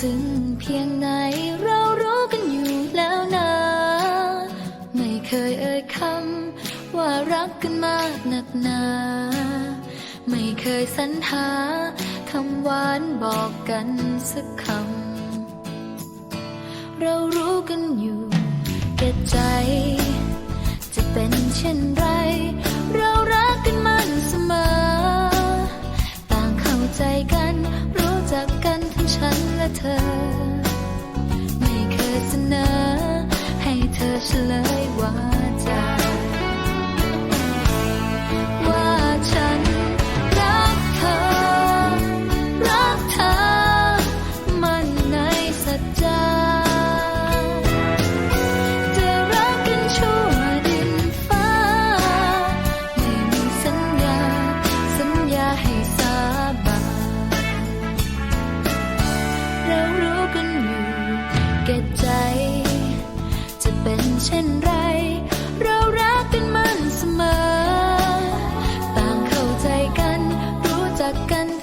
ซึ้งเพียงไหนเรารู้กันอยู่แล้วนะ ไม่เคยเอ่ยคำว่ารักกันมากหนักหนา ไม่เคยสรรหาคำหวานบอกกันสักคำ เรารู้กันอยู่แก่ใจ เฉลยว่าใจว่า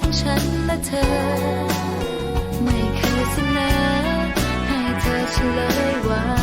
ทั้งฉันและเธอ ไม่เคยเสนอให้เธอเฉลย